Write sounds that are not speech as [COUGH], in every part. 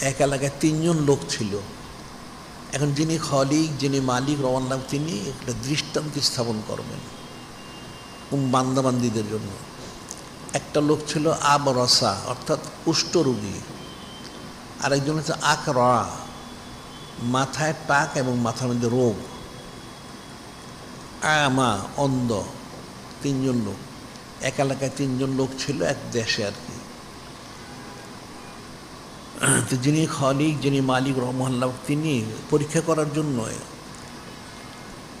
এক এলাকায় তিনজন লোক ছিল। এখন যিনি খলিক, যিনি মালিক, রওয়ান তিনি একটা দৃষ্টান্ত স্থাপন করবেন বান্দাবান্দিদের জন্য। একটা লোক ছিল আবরসা, অর্থাৎ কুষ্ঠরোগী আরেকজন হচ্ছে আকরা, মাথায় টাক এবং মাথার মধ্যে রোগ। আমা, অন্ধ, তিনজন লোক। এক এলাকায় তিনজন লোক ছিল, এক দেশে আর কি। তো যিনি খলিক, যিনি মালিক রহমাল্লাহ তিনি পরীক্ষা করার জন্য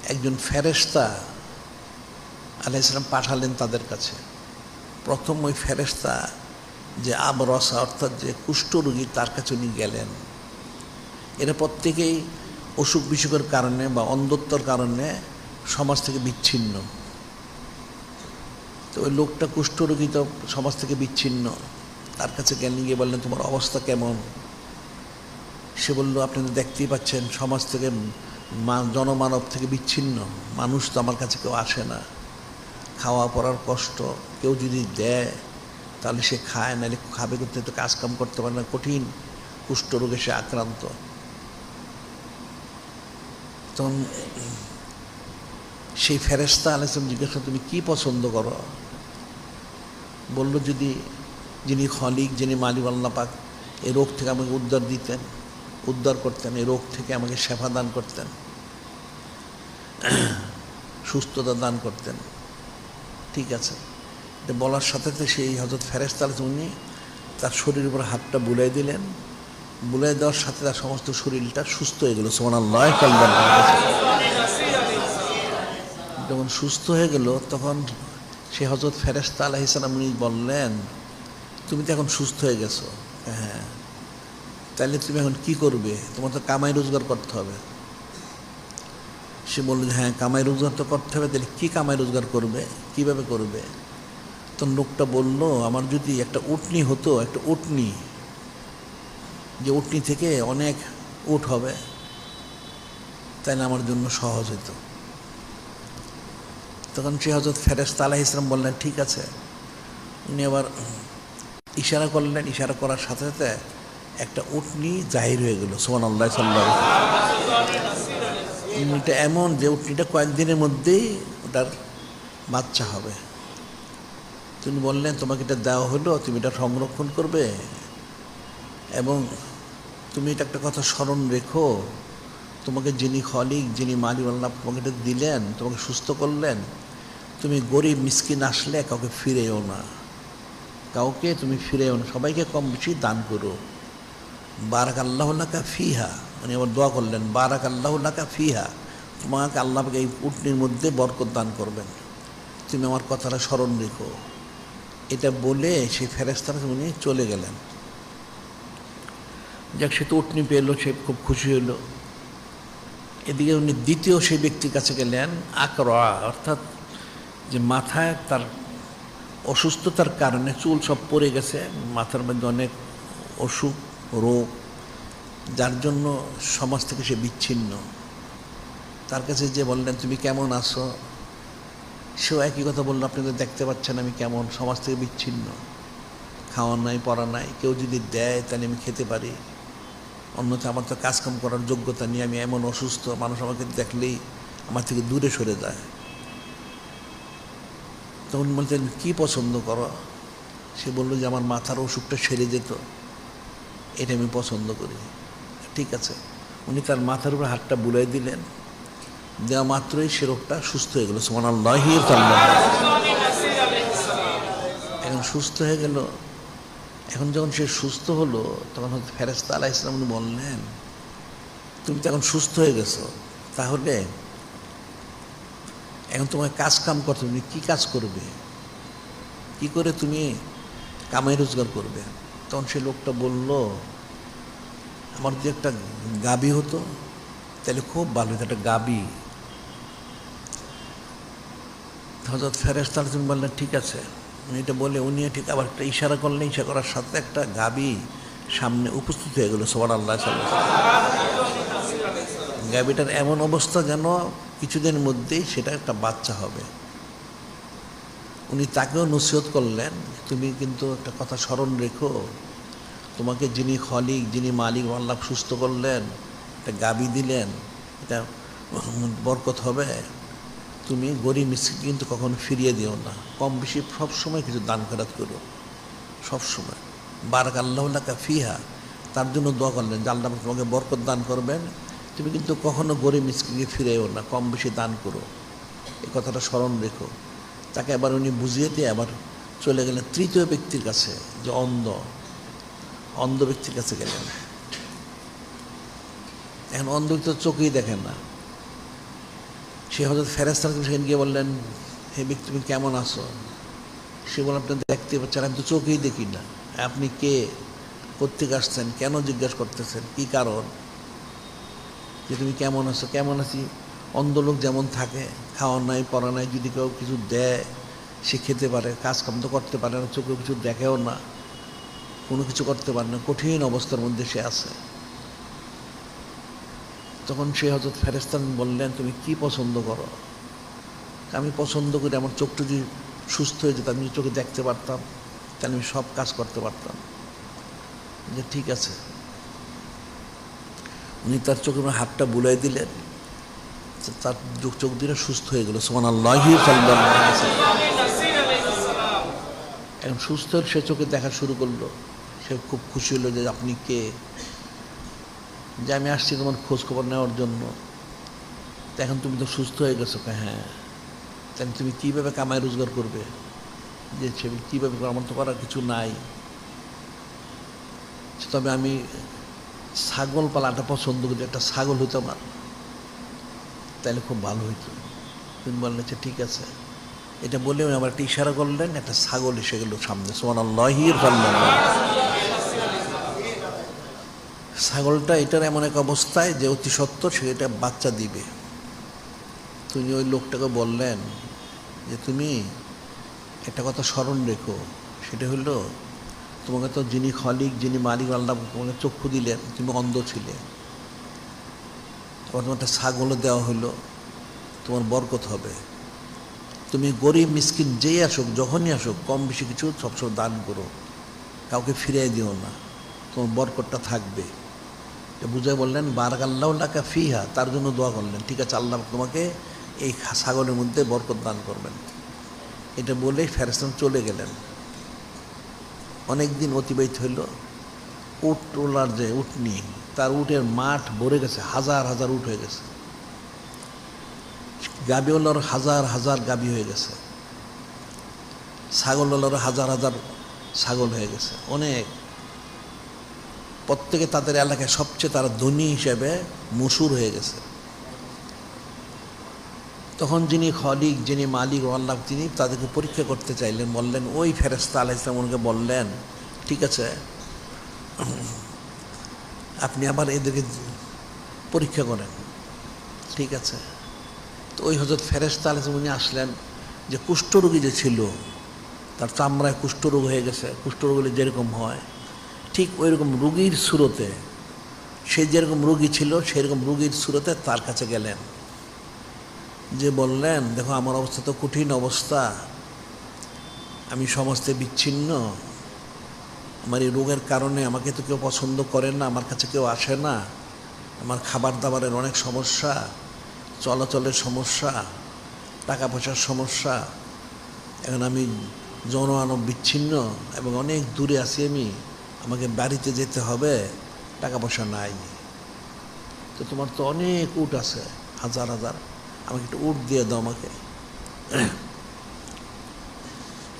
একজন ফেরেস্তা আলাইসালাম পাঠালেন তাদের কাছে। প্রথম ওই ফেরেস্তা যে আবরসা, অর্থাৎ যে কুষ্ঠরোগী তার কাছে উনি গেলেন। এরা প্রত্যেকেই অসুখ বিসুখের কারণে বা অন্ধত্বর কারণে সমাজ থেকে বিচ্ছিন্ন। তো ওই লোকটা কুষ্ঠরোগী তো সমাজ থেকে বিচ্ছিন্ন। তার কাছে গেলেন গিয়ে বললেন, তোমার অবস্থা কেমন? সে বলল, আপনি তো দেখতেই পাচ্ছেন, সমাজ থেকে জনমানব থেকে বিচ্ছিন্ন। মানুষ তো আমার কাছে কেউ আসে না। খাওয়া পড়ার কষ্ট কেউ যদি দেয়, তাহলে সে খায়, নাহলে খাবে করতে তো কাজকাম করতে পারে না, কঠিন। কুষ্ঠরোগে সে আক্রান্ত। তখন সেই ফেরেস্তা আলাইসলাম জিজ্ঞাসা তুমি কি পছন্দ করো? বলল, যদি যিনি খলিক, যিনি মালিক আল্লাহ পাক, এই রোগ থেকে আমাকে উদ্ধার দিতেন, উদ্ধার করতেন, এই রোগ থেকে আমাকে সেবা দান করতেন, সুস্থতা দান করতেন। ঠিক আছে। এটা বলার সাথে সাথে সেই হজরত ফেরেস্তাল উনি তার শরীরের উপর হাতটা বুলাই দিলেন। বুলাই দেওয়ার সাথে তার সমস্ত শরীরটা সুস্থ হয়ে গেল সোমান আল্লাহ যখন সুস্থ হয়ে গেল, তখন সে হজরত ফেরেস্তা আলাহ উনি বললেন তুমি তো এখন সুস্থ হয়ে গেছো। হ্যাঁ। তাহলে তুমি এখন কি করবে? তোমার তো কামাই রোজগার করতে হবে। সে বলল হ্যাঁ কামাই রোজগার তো করতে হবে, তাহলে কী কামাই রোজগার করবে? কীভাবে করবে? তো লোকটা বলল, আমার যদি একটা উটনি হতো, একটা উটনি, যে উটনি থেকে অনেক উট হবে, তাহলে আমার জন্য সহজ হতো তখন সে হজরত ফেরেস্তা আলাহ ইসলাম বললেন, ঠিক আছে। উনি আবার ইশারা করলেন, ইশারা করার সাথে সাথে একটা উটনি জাহির হয়ে গেল সোমান আল্লাহ সাল্লাহ উটনিটা এমন যে উটনিটা কয়েকদিনের মধ্যেই ওটার বাচ্চা হবে। তিনি বললেন, তোমাকে এটা দেওয়া হলো, তুমি এটা সংরক্ষণ করবে এবং তুমি এটা একটা কথা স্মরণ রেখো। তোমাকে যিনি খলিক, যিনি মালিক, আল্লাহ তোমাকে এটা দিলেন, তোমাকে সুস্থ করলেন। তুমি গরিব, মিসকিন আসলে কাউকে ফিরেও না। কাউকে তুমি ফিরেও না, সবাইকে কম বেশি দান করো। বারাক আল্লাহ লাকা ফিহা, উনি আবার দোয়া করলেন বারাক আল্লাহ লাকা ফিহা, তোমাকে আল্লাহকে এই উটনির মধ্যে বরকত দান করবেন। তুমি আমার কথাটা স্মরণ রেখো। এটা বলে সেই ফেরেস্তারা উনি চলে গেলেন। যাক, সে তো উটনি পেল সে খুব খুশি হলো। এদিকে উনি দ্বিতীয় সেই ব্যক্তির কাছে গেলেন, আকরা, অর্থাৎ যে মাথায় তার অসুস্থতার কারণে চুল সব পড়ে গেছে, মাথার মধ্যে অনেক অসুখ, রোগ, যার জন্য সমাজ থেকে সে বিচ্ছিন্ন। তার কাছে যে বললেন, তুমি কেমন আছো? সেও একই কথা বলল, আপনি তো দেখতে পাচ্ছেন আমি কেমন, সমাজ থেকে বিচ্ছিন্ন। খাওয়া নাই, পড়া নাই, কেউ যদি দেয় তাহলে আমি খেতে পারি। অন্যথা আমার তো কাজকাম করার যোগ্যতা নিয়ে আমি এমন অসুস্থ, মানুষ আমাকে দেখলেই আমার থেকে দূরে সরে যায়। তখন বলতেন, কী পছন্দ করো? সে বলল যে, আমার মাথার অসুখটা সেরে যেত। এটা আমি পছন্দ করি। ঠিক আছে। উনি তার মাথার উপর হাতটা বুলাই দিলেন। দেওয়া মাত্রই সে রোগটা সুস্থ হয়ে গেল। সোমান আল্লাহ এখন সুস্থ হয়ে গেল। এখন যখন সে সুস্থ হলো, তখন ফেরেস্তা আলাহ ইসলাম উনি বললেন, তুমি তো এখন সুস্থ হয়ে গেছো। তাহলে এখন তোমার কাজ কাম করতে তুমি কী কাজ করবে? কি করে তুমি কামাই রোজগার করবে? তখন সে লোকটা বলল, আমার যদি একটা গাবি হতো, তাহলে খুব ভালো হতো, একটা গাবি। হজরত ফেরেস্তার তুমি বললেন, ঠিক আছে। এটা বলে উনি ঠিক, আবার একটা ইশারা করলেন ইশারা করার সাথে একটা গাবি সামনে উপস্থিত হয়ে গেল সবার আল্লাহ গাবিটার এমন অবস্থা যেন কিছুদিনের মধ্যেই সেটা একটা বাচ্চা হবে। উনি তাকেও নসিহত করলেন, তুমি কিন্তু একটা কথা স্মরণ রেখো। তোমাকে যিনি খলিক, যিনি মালিক আল্লাহ সুস্থ করলেন, একটা গাবি দিলেন, এটা বরকত হবে। তুমি গরিব মিস্ত্রি কিন্তু কখনো ফিরিয়ে দিও না। কম বেশি সবসময় কিছু দান খেরাত করো। সবসময় বারাক আল্লাহ ফিহা। তার জন্য দোয়া করলেন যে, আল্লাহ তোমাকে বরকত দান করবেন। তুমি কিন্তু কখনো গরিব মিস্ত্রিকে ফিরেও না, কম বেশি দান করো। এই কথাটা স্মরণ রেখো। তাকে আবার উনি বুঝিয়ে দিয়ে আবার চলে গেলেন তৃতীয় ব্যক্তির কাছে, যে অন্ধ। অন্ধ ব্যক্তির কাছে গেলেন। এখন অন্ধ তো চোখেই দেখেন না। সে হয়তো ফেরেস্তার সেখানে গিয়ে বললেন, হে ব্যক্তি, তুমি কেমন আছো? সে বলে আপনি দেখতে পাচ্ছেন, আমি তো চোখেই দেখি না। আপনি কে? কোথেকে আসছেন? কেন জিজ্ঞাসা করতেছেন? কি কারণ? যে তুমি কেমন আছো, কেমন আছি? অন্ধ লোক যেমন থাকে খাওয়া নাই পড়া নাই, যদি কেউ কিছু দেয়, সে খেতে পারে কাজ কাম তো করতে পারে না চোখে কিছু দেখেও না, কোনো কিছু করতে পারে না, কঠিন অবস্থার মধ্যে সে আছে। তখন সে হজরত ফেরেস্তান বললেন, তুমি কি পছন্দ করো? আমি পছন্দ করি, আমার চোখটা যদি সুস্থ হয়ে যেত, আমি চোখে দেখতে পারতাম, তাহলে আমি সব কাজ করতে পারতাম। যে ঠিক আছে উনি তার চোখে হাতটা বুলাই দিলেন। তার চোখ দিয়ে সুস্থ হয়ে গেল। সোমান আল্লাহ এখন সুস্থ সে চোখে দেখা শুরু করল। সে খুব খুশি হলো যে আপনি কে? যে আমি আসছি তোমার খোঁজ খবর নেওয়ার জন্য। এখন তুমি তো সুস্থ হয়ে গেছো হ্যাঁ। তাহলে তুমি কীভাবে কামাই রোজগার করবে? যে সে কীভাবে? আমার তো করার কিছু নাই। তবে আমি ছাগল পালাটা পছন্দ করি, একটা ছাগল হইতো আমার। তাহলে খুব ভালো হইতো। তুমি বললেন যে ঠিক আছে। এটা বলে উনি আবার একটা ইশারা করলেন, একটা ছাগল এসে গেল সামনে। ছাগলটা এটার এমন এক অবস্থায় যে অতি সত্তর সে এটা বাচ্চা দিবে। তুমি ওই লোকটাকে বললেন যে, তুমি একটা কথা স্মরণ রেখো। সেটা হলো তোমাকে তো যিনি খলিক, যিনি মালিক, আল্লাহ তোমাকে চক্ষু দিলেন, তুমি অন্ধ ছিলে। তোমার তোমার একটা ছাগলও দেওয়া হলো, তোমার বরকত হবে। তুমি গরিব, মিসকিন যেই আসুক, যখনই আসুক, কম বেশি কিছু সবসময় দান করো। কাউকে ফিরিয়ে দিও না। তোমার বরকতটা থাকবে। বুঝে বললেন বারাক আল্লাহ লাকা ফিহা, তার জন্য দোয়া করলেন। ঠিক আছে, আল্লাহ তোমাকে এই ছাগলের মধ্যে বরকত দান করবেন। এটা বলেই ফেরেস্তান চলে গেলেন। অনেক দিন অতিবাহিত হইল। উট ওলার যে উটনি তার উটের মাঠ ভরে গেছে, হাজার হাজার উট হয়ে গেছে। গাবিওয়ালার হাজার হাজার গাবি হয়ে গেছে। ছাগলওয়ালার হাজার হাজার ছাগল হয়ে গেছে। অনেক। প্রত্যেকে তাদের এলাকায় সবচেয়ে তারা ধনী হিসেবে মশুর হয়ে গেছে। তখন যিনি খলিক, যিনি মালিক আল্লাহ তিনি তাদেরকে পরীক্ষা করতে চাইলেন, বললেন, ওই ফেরেস্তা আলাহ ওনাকে বললেন, ঠিক আছে, আপনি আবার এদেরকে পরীক্ষা করেন, ঠিক আছে। তো ওই হজরত ফেরেস্তা আলাহ উনি আসলেন, যে কুষ্ঠরোগী যে ছিল, তার চামড়ায় কুষ্ঠরোগ হয়ে গেছে কুষ্ঠরোগ হলে যেরকম হয়, ঠিক ওই রকম রুগীর সুরতে, সে যেরকম রুগী ছিল, সেরকম রুগীর সুরতে তার কাছে গেলেন। যে বললেন, দেখো, আমার অবস্থা তো কঠিন অবস্থা। আমি সমাজতে বিচ্ছিন্ন। আমার এই রোগের কারণে আমাকে তো কেউ পছন্দ করেন না, আমার কাছে কেউ আসে না। আমার খাবার দাবারের অনেক সমস্যা, চলাচলের সমস্যা টাকা পয়সার সমস্যা। এখন আমি জনমানব বিচ্ছিন্ন এবং অনেক দূরে আছি আমি। আমাকে বাড়িতে যেতে হবে টাকা পয়সা নাই। তো তোমার তো অনেক উট আছে, হাজার হাজার। আমাকে একটু উট দিয়ে দাও আমাকে।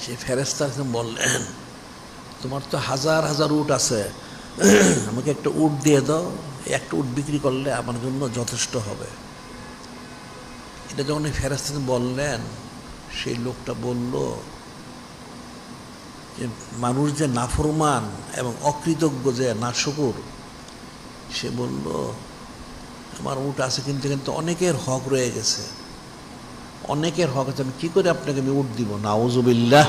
সে ফেরেস্তা বললেন, তোমার তো হাজার হাজার উট আছে, আমাকে একটা উট দিয়ে দাও একটা উট বিক্রি করলে আমার জন্য যথেষ্ট হবে। এটা যখন এই ফেরেস্তা বললেন, সেই লোকটা বলল যে, মানুষ যে নাফরমান এবং অকৃতজ্ঞ যে নাশকুর, সে বলল আমার উট আছে কিন্তু কিন্তু অনেকের হক রয়ে গেছে। অনেকের হক আছে, আমি কী করে আপনাকে আমি উট দিব? নাওজুবিল্লাহ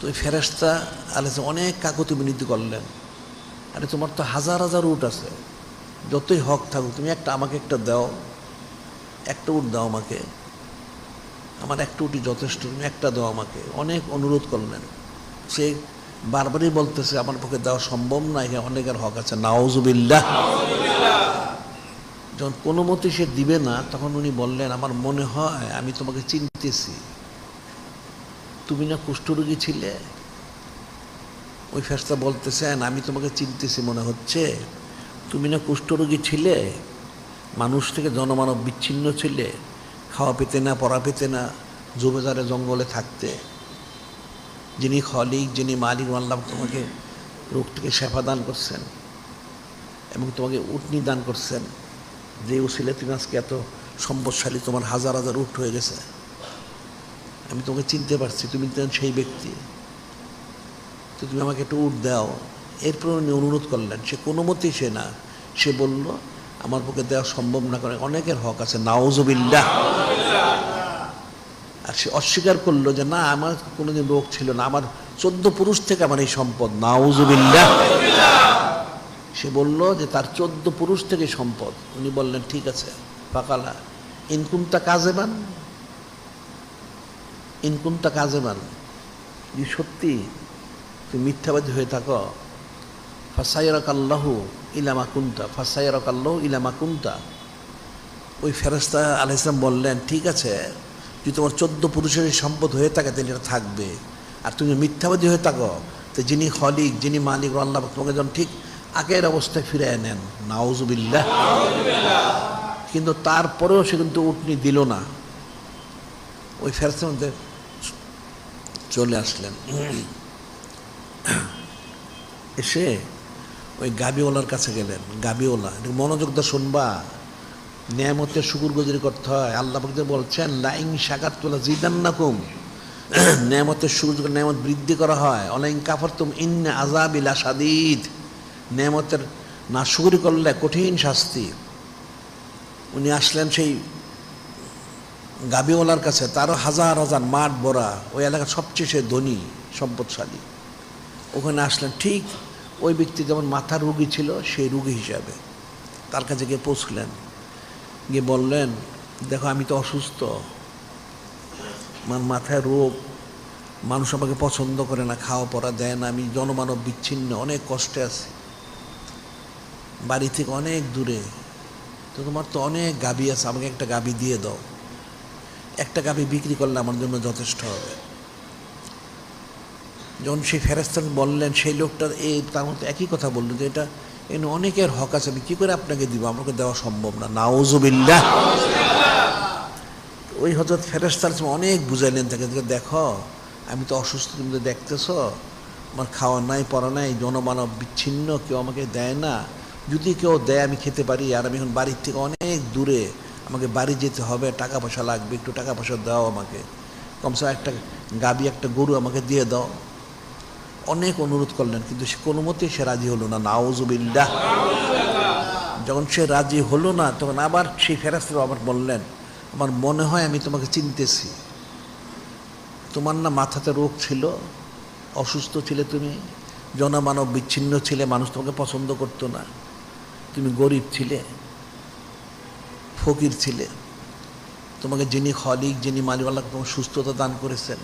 তো ফেরেস্তা আলেছে অনেক কাকতি বিনীতি করলেন। আরে তোমার তো হাজার হাজার উট আছে। যতই হক থাকুক, তুমি একটা আমাকে একটা দাও। একটা উট দাও আমাকে। আমার একটা উটি যথেষ্ট, তুমি একটা দাও আমাকে। অনেক অনুরোধ করলেন। সে বারবারই বলতেছে, আমার পক্ষে দেওয়া সম্ভব না অনেকের হক আছে। নাওজুবিল্লাহ যখন কোনো মতে সে দিবে না, তখন উনি বললেন, আমার মনে হয় আমি তোমাকে চিনতেছি। তুমি না কুষ্ঠরোগী ছিলে? ওই ফেরস্তা বলতেছেন, আমি তোমাকে চিনতেছি মনে হচ্ছে। তুমি না কুষ্ঠরোগী ছিলে? মানুষ থেকে জনমানব বিচ্ছিন্ন ছিলে। খাওয়া পেতে না, পড়া পেতে না জুবেজারে জঙ্গলে থাকতে। যিনি খলিক, যিনি মালিক, আল্লাহ তোমাকে রোগ থেকে শেফা দান করছেন এবং তোমাকে উটনি দান করছেন। যে উসিলে তুমি আজকে এত সম্পদশালী, তোমার হাজার হাজার উঠ হয়ে গেছে। আমি তোমাকে চিনতে পারছি, তুমি সেই ব্যক্তি। তো তুমি আমাকে একটু উঠ দাও। এরপর উনি অনুরোধ করলেন, সে কোনো মতেই সে না। সে বলল, আমার পক্ষে দেওয়া সম্ভব না করে অনেকের হক আছে। নাওজবিল্লা আর সে অস্বীকার করল যে, না, আমার কোনোদিন রোগ ছিল না। আমার চোদ্দ পুরুষ থেকে আমার এই সম্পদ নাউজুবিল্লা সে বলল যে, তার চোদ্দ পুরুষ থেকে সম্পদ। উনি বললেন, ঠিক আছে, ফাকালা। ইনকুমটা কাজে বান ইনকুমটা কাজে বান যদি সত্যি, তুমি মিথ্যাবাদী হয়ে থাকো। ফাসাইরক আল্লাহু ইলামা কুন্তা। ফাসাইরক আল্লাহ ইলামা কুন্তা। ওই ফেরস্তা আলাইসলাম বললেন, ঠিক আছে যদি তোমার চোদ্দ পুরুষের সম্পদ হয়ে থাকে, তাহলে এটা থাকবে। আর তুমি মিথ্যাবাদী হয়ে থাকো, তো যিনি খলিক, যিনি মালিক, আল্লাহ তোমাকে যখন ঠিক আগের অবস্থায় ফিরে নেন নাউজুবিল্লাহ। কিন্তু তারপরেও সে কিন্তু উটনি দিল না। ওই ফেরস্তার মধ্যে চলে আসলেন। এসে ওই গাবিওয়ালার কাছে গেলেন। গাবিওয়ালা একটু মনোযোগ দিয়ে শুনবা? নিয়ামতের শুকুর গজরি করতে হয়। আল্লাহ পাক বলছেন লাইং শাকার তোলা জিদান নাকুম [CLEARS THROAT] নিয়ামতের শুকুর নিয়ামত বৃদ্ধি করা হয়। অলাইং কাফর তুম ইন্না আজাবিলা সাদিদ নিয়ামতের না শুকুরি করলে কঠিন শাস্তি। উনি আসলেন সেই গাবিওয়ালার কাছে, তারও হাজার হাজার মাঠ ভরা। ওই এলাকার সবচেয়ে সে ধনী, সম্পদশালী। ওখানে আসলেন, ঠিক ওই ব্যক্তি যেমন মাথার রুগী ছিল, সেই রুগী হিসাবে তার কাছে গিয়ে পৌঁছলেন। গিয়ে বললেন, দেখো, আমি তো অসুস্থ। আমার মাথায় রোগ। মানুষ আমাকে পছন্দ করে না, খাওয়া পড়া দেয় না। আমি জনমানব বিচ্ছিন্ন, অনেক কষ্টে আছি। বাড়ি থেকে অনেক দূরে। তো তোমার তো অনেক গাবি আছে, আমাকে একটা গাবি দিয়ে দাও। একটা গাবি বিক্রি করলে আমার জন্য যথেষ্ট হবে। যখন সেই ফেরেস্তান বললেন, সেই লোকটা এই তার মধ্যে একই কথা বলল যে এটা এখানে অনেকের হক আছে, আমি কী করে আপনাকে দিব? আমাকে দেওয়া সম্ভব না। নাওজুবিল্লাহ ওই হজরত ফেরেস্তার অনেক বুঝাইলেন তাকে যে দেখো, আমি তো অসুস্থ, তুমি তো দেখতেছ, আমার খাওয়া নাই, পড়া নাই, জনমানব বিচ্ছিন্ন, কেউ আমাকে দেয় না। যদি কেউ দেয়, আমি খেতে পারি, আর আমি এখন বাড়ির থেকে অনেক দূরে, আমাকে বাড়ি যেতে হবে, টাকা পয়সা লাগবে, একটু টাকা পয়সা দাও আমাকে। কমসে কম একটা গাবি, একটা গরু আমাকে দিয়ে দাও। অনেক অনুরোধ করলেন, কিন্তু সে কোনো মতেই সে রাজি হলো না। নাওজুবিল্লাহ যখন সে রাজি হলো না, তখন আবার সেই ফেরাস্তার আবার বললেন, আমার মনে হয় আমি তোমাকে চিনতেছি। তোমার না মাথাতে রোগ ছিল, অসুস্থ ছিলে তুমি, জনমানব বিচ্ছিন্ন ছিলে, মানুষ তোমাকে পছন্দ করতো না। তুমি গরিব ছিলে, ফকির ছিলে। তোমাকে যিনি খলিক, যিনি মালিওয়াল্লাহ তোমার সুস্থতা দান করেছেন।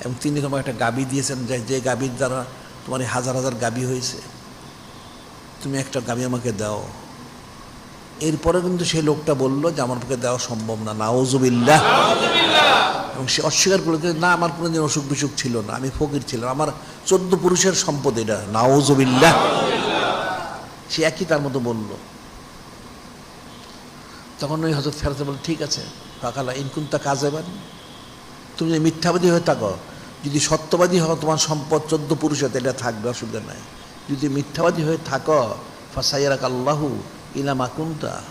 এবং তিনি তোমাকে একটা গাবি দিয়েছেন যে যে গাবির দ্বারা তোমার এই হাজার হাজার গাবি হয়েছে তুমি একটা গাবি আমাকে দাও। এরপরে কিন্তু সেই লোকটা বলল যে আমার পক্ষে দেওয়া সম্ভব না নাওজুবিল্লাহ এবং সে অস্বীকার করল যে না আমার কোনোদিন অসুখ বিসুখ ছিল না আমি ফকির ছিলাম আমার চোদ্দ পুরুষের সম্পদ এটা নাওজুবিল্লাহ সে একই তার মতো বলল। তখন ওই হজরত ফেরতে বল ঠিক আছে ফাঁকালা ইনকুন্তা কাজ বান তুমি যদি মিথ্যাবাদী হয়ে থাকো, যদি সত্যবাদী হও, তোমার সম্পদ চোদ্দ পুরুষের এটা থাকবে, অসুবিধা নাই। যদি মিথ্যাবাদী হয়ে থাকো ফাসাইয়ারাক আল্লাহু ইলামা কুন্তা।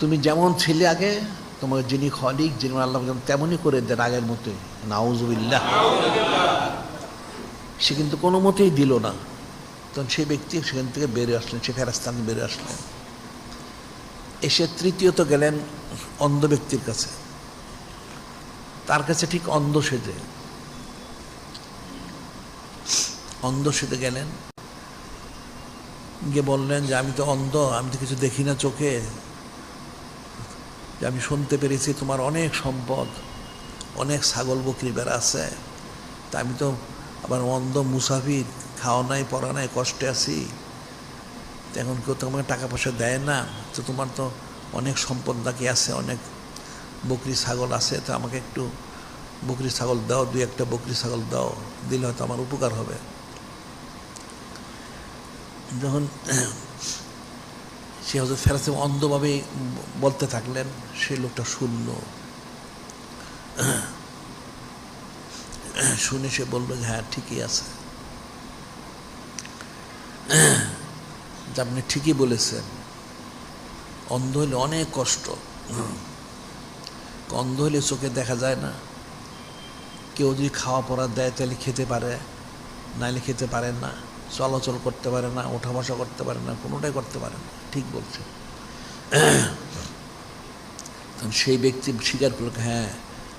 তুমি যেমন ছিলে আগে, তোমার যিনি খলিক, যিনি আল্লাহ তেমনই করে দেন আগের মতোই। নাউজুবিল্লাহ। সে কিন্তু কোনো মতেই দিল না। তখন সেই ব্যক্তি সেখান থেকে বেরিয়ে আসলেন, সে ফেরাস্তান বেরিয়ে আসলেন। এসে তৃতীয়ত গেলেন অন্ধ ব্যক্তির কাছে। তার কাছে ঠিক অন্ধ সেজে অন্ধ সেজে গেলেন। গিয়ে বললেন যে, আমি তো অন্ধ, আমি তো কিছু দেখি না চোখে। যে, আমি শুনতে পেরেছি তোমার অনেক সম্পদ, অনেক ছাগল বকরি বেড়া আছে। তা আমি তো আবার অন্ধ মুসাফির, খাওয়া নাই, পড়া নাই, কষ্টে আছি। এখন কেউ তো আমাকে টাকা পয়সা দেয় না, তো তোমার তো অনেক সম্পদ নাকি আছে, অনেক বকরি ছাগল আছে, তো আমাকে একটু বকরি ছাগল দাও, দুই একটা বকরি ছাগল দাও, দিলে হয়তো আমার উপকার হবে। যখন সে হয়তো ফেরাতে অন্ধভাবে বলতে থাকলেন, সে লোকটা শুনল। শুনে সে বলল যে হ্যাঁ ঠিকই আছে। আপনি ঠিকই বলেছেন। অন্ধ হলে অনেক কষ্ট। অন্ধ হলে চোখে দেখা যায় না। কেউ যদি খাওয়া পড়া দেয়, তাহলে খেতে পারে নাইলে খেতে পারে না, চলাচল করতে পারে না, ওঠা বসা করতে পারে না, কোনোটাই করতে পারে না, ঠিক বলছে। তখন সেই ব্যক্তি স্বীকার করল হ্যাঁ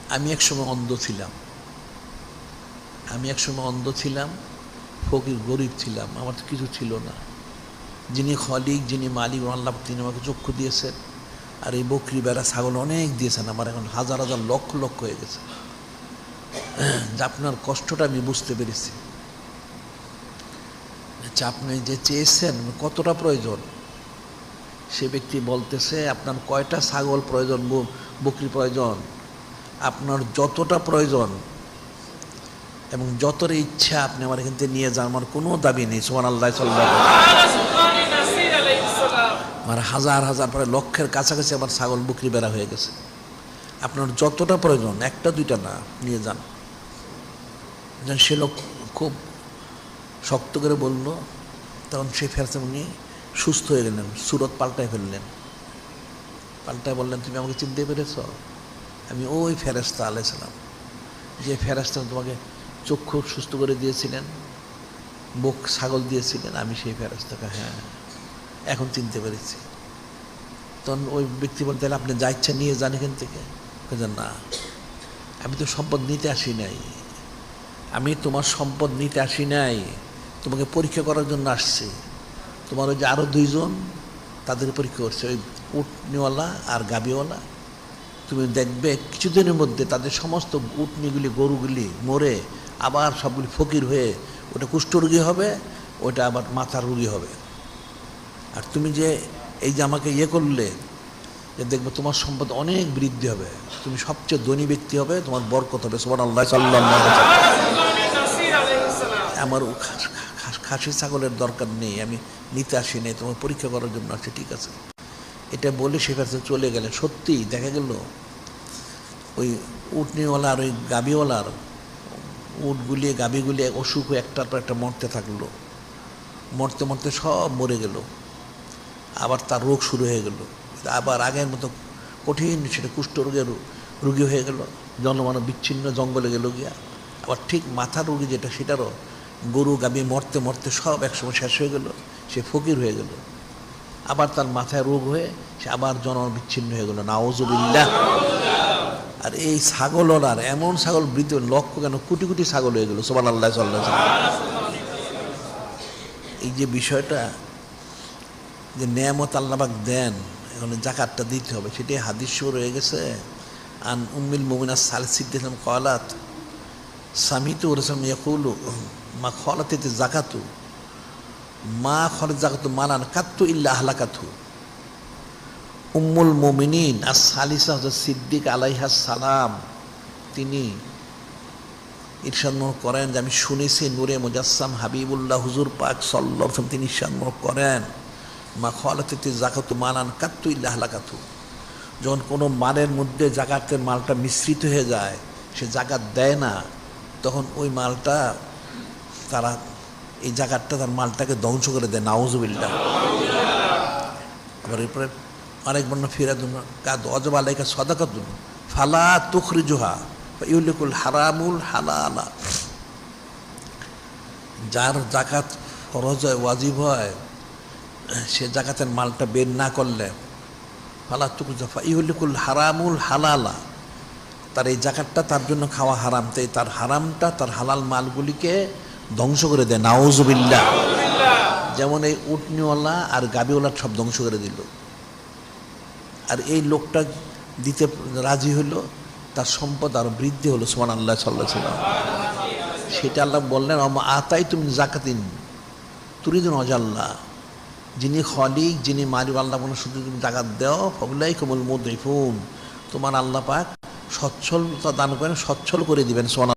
আমি একসময় অন্ধ ছিলাম। আমি একসময় অন্ধ ছিলাম, ফকির গরিব ছিলাম, আমার তো কিছু ছিল না। যিনি খলিক, যিনি মালিক আল্লাহ তিনি আমাকে চক্ষু দিয়েছেন। আর এই বকরি বেড়া ছাগল অনেক দিয়েছেন আমার এখন হাজার হাজার লক্ষ লক্ষ হয়ে গেছে। যে আপনার কষ্টটা আমি বুঝতে পেরেছি। আচ্ছা আপনি যে চেয়েছেন কতটা প্রয়োজন? সে ব্যক্তি বলতেছে, আপনার কয়টা ছাগল প্রয়োজন? বকরি প্রয়োজন। আপনার যতটা প্রয়োজন এবং যতটা ইচ্ছা আপনি আমার এখান থেকে নিয়ে যান, আমার কোনো দাবি নেই। সোমান আল্লাহ সাল্লাহ আমার হাজার হাজার প্রায় লক্ষের কাছাকাছি আমার ছাগল বকরি বেড়া হয়ে গেছে। আপনার যতটা প্রয়োজন, একটা, দুইটা না, নিয়ে যান। সে লোক খুব শক্ত করে বলল, তখন সে ফেরতে উনি সুস্থ হয়ে গেলেন, সুরত পাল্টায় ফেললেন। পাল্টায় বললেন, তুমি আমাকে চিনতে পেরেছ? আমি ওই ফেরেস্তা আলাইছিলাম যে ফেরেস্তা তোমাকে চক্ষু সুস্থ করে দিয়েছিলেন বুক ছাগল দিয়েছিলেন, আমি সেই ফেরেস্তাকে হ্যাঁ। এখন চিনতে পেরেছি। তখন ওই ব্যক্তি বলতে গেলে, আপনি যা ইচ্ছা নিয়ে যান এখান থেকে। না। আমি তো সম্পদ নিতে আসি নাই। আমি তোমার সম্পদ নিতে আসি নাই। তোমাকে পরীক্ষা করার জন্য আসছি। তোমার ওই যে আরও দুইজন, তাদের পরীক্ষা করছে। ওই উটনিওয়ালা আর গাবিওয়ালা। তুমি দেখবে কিছুদিনের মধ্যে তাদের সমস্ত উটনিগুলি, গরুগুলি মরে আবার সবগুলি ফকির হয়ে, ওটা কুষ্ঠরোগী হবে, ওটা আবার মাথার রুগী হবে। আর তুমি যে এই যে আমাকে ইয়ে করলে, যে দেখবে তোমার সম্পদ অনেক বৃদ্ধি হবে, তুমি সবচেয়ে ধনী ব্যক্তি হবে, তোমার বরকত হবে সোমান আল্লাহ আমার খাসি ছাগলের দরকার নেই, আমি নিতে আসি নাই তোমার পরীক্ষা করার জন্য আছে ঠিক আছে। এটা বলে সে কাছে চলে গেলে সত্যিই দেখা গেল, ওই উটনিওয়ালা আর ওই গাবিওয়ালার উটগুলিয়ে গাবিগুলি অসুখ হয়ে একটার পর একটা মরতে থাকল। মরতে মরতে সব মরে গেল। আবার তার রোগ শুরু হয়ে গেল। আবার আগের মতো কঠিন সেটা কুষ্ঠরোগের রুগী হয়ে গেল, জনমানব বিচ্ছিন্ন জঙ্গলে গেল গিয়া। আবার ঠিক মাথার রুগী যেটা, সেটারও গরু গাবি মরতে মরতে সব একসময় শেষ হয়ে গেল, সে ফকির হয়ে গেল। আবার তার মাথায় রোগ হয়ে সে আবার জন বিচ্ছিন্ন হয়ে গেল। নাওজবিল্লা আর এই ছাগলরার এমন ছাগল বৃদ্ধি, লক্ষ কেন কোটি কোটি ছাগল হয়ে গেল। সোমান আল্লাহ এই যে বিষয়টা যে নেয়ামত আল্লাহবাক দেন, এখন জাকাতটা দিতে হবে। সেটাই হাদিস রয়ে গেছে, আন উম্মিল মুমিনা সাল সিদ্দিম কলাত সামিতু রসম ইয়াকুলু, মা খলাতে জাকাতু, মা খরচ জাকাতু মালান কাত্তু ইল্লা আহলাকাতু। উম্মুল মুমিনিন আর সালিসা হজরত সিদ্দিক আলাইহা সালাম, তিনি ইরশাদমোহ করেন যে আমি শুনেছি নূরে মুজাসসাম হাবিবুল্লাহ হুজুর পাক সাল্লাহ তিনি ইরশাদমোহ করেন। মা খলাতে জাকাতু মালান কাত্তু ইল্লা আহলাকাতু যখন কোনো মালের মধ্যে জাকাতের মালটা মিশ্রিত হয়ে যায়, সে জাকাত দেয় না, তখন ওই মালটা তারা, এই জাকাতটা তার মালটাকে ধ্বংস করে দেয় নাউজুবিল্লা আবার এরপরে আরেক বর্ণ ফিরাদুন কাদ অজব আলাইকা সদাকাতুন, ফালা তুখরি জোহা ইউলিকুল হারামুল হালালা। যার জাকাত ফরজ হয়, ওয়াজিব হয় সে জাকাতের মালটা বের না করলে, ফালা তুকুর জফা ইউলিকুল হারামুল হালালা। তার এই জাকাতটা তার জন্য খাওয়া হারাম, তাই তার হারামটা তার হালাল মালগুলিকে ধ্বংস করে দেয়। নাওজবিল্লা যেমন এই উটনিওয়ালা আর গাবিওয়ালা সব ধ্বংস করে দিল। আর এই লোকটা দিতে রাজি হলো তার সম্পদ আরও বৃদ্ধি হলো সোমান আল্লাহ সাল্লাহ সাল্লাম সেটা আল্লাহ বললেন আতাই তুমি জাকাতিন, তুরিদুন অজাল্লা যিনি খলিক, যিনি মালিক, আল্লাহ মনে শুধু তুমি জাকাত দাও ফবলাই মধ্যে ফুন তোমার আল্লাহ পাক সচ্ছলতা দান করেন, সচ্ছল করে দিবেন সোনা